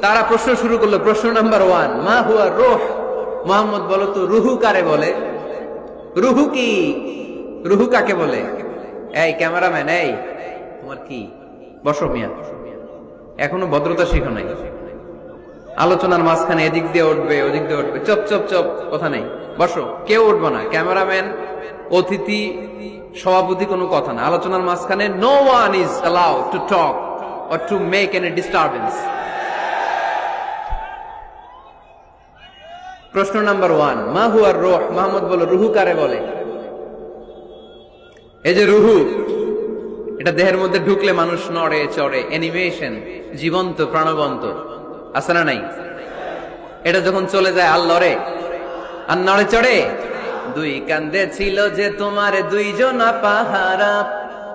তারা প্রশ্ন শুরু করল, প্রশ্ন নাম্বার ওয়ান মা হুয়া রোহ? মোহাম্মদ বলো তো, রুহু কারে বলে? রুহু কি? রুহু কাকে বলে? এই ক্যামেরাম্যান, এই। তোমার কি? বসো মিয়া। এখনও ভদ্রতা শিখো নাই। আলোচনার মাঝখানে এদিক দিয়ে উঠবে, ওদিক দিয়ে উঠবে। চপ চপ চপ, কথা নেই। বসো। কেউ উঠবো না। ক্যামেরাম্যান, অতিথি, সভাপতি কোনো কথা না। আলোচনার মাঝখানে no one is allow to talk or to make an a disturbance প্রশ্ন নাম্বার ওয়ান, মা হুয়ার রোহ? মাহমুদ বলো, রুহু কারে বলে? এই যে রুহু, এটা দেহের মধ্যে ঢুকলে মানুষ নড়ে, চড়ে অ্যানিমেশন জীবন্ত, প্রাণবন্ত। আছে না নাই? এটা যখন চলে যায় আর লড়ে আর নড়ে চড়ে? দুই কান্দে ছিল যে তোমার দুইজন পাহারা।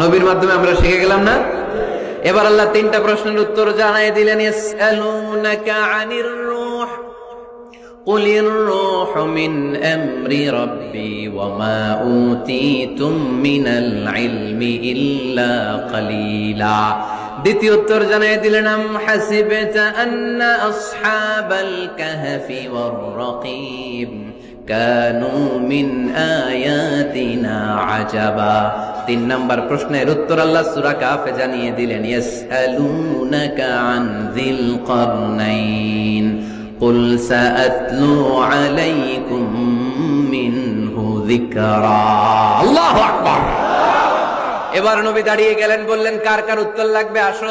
নবীর মাধ্যমে আমরা শিখে গেলাম না এবার আল্লাহ তিনটা প্রশ্নের উত্তর জানাই দিলেন ইয়াসআলুনাকা আনির রূহ قل الروح من أمر ربي وما أوتيتم من العلم إلا قليلا দ্বিতীয় উত্তর জানিয়ে দিলেন আম হাসিবতা আন্না আসহাবাল কাহফি ওয়ার রাকিব কানু মিন আয়াতিনা আজাবা তিন নাম্বার প্রশ্নের উত্তর আল্লাহ সূরা কাফে জানিয়ে দিলেন ইয়াসআলুনাকা আন যিল কারনাইন قل سأتلو عليكم منه ذكرا الله أكبر এবার নবী দাঁড়িয়ে গেলেন বললেন কার কার উত্তর লাগবে আসো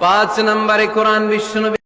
পাঁচ নম্বরে কোরআন বিশ্বনবী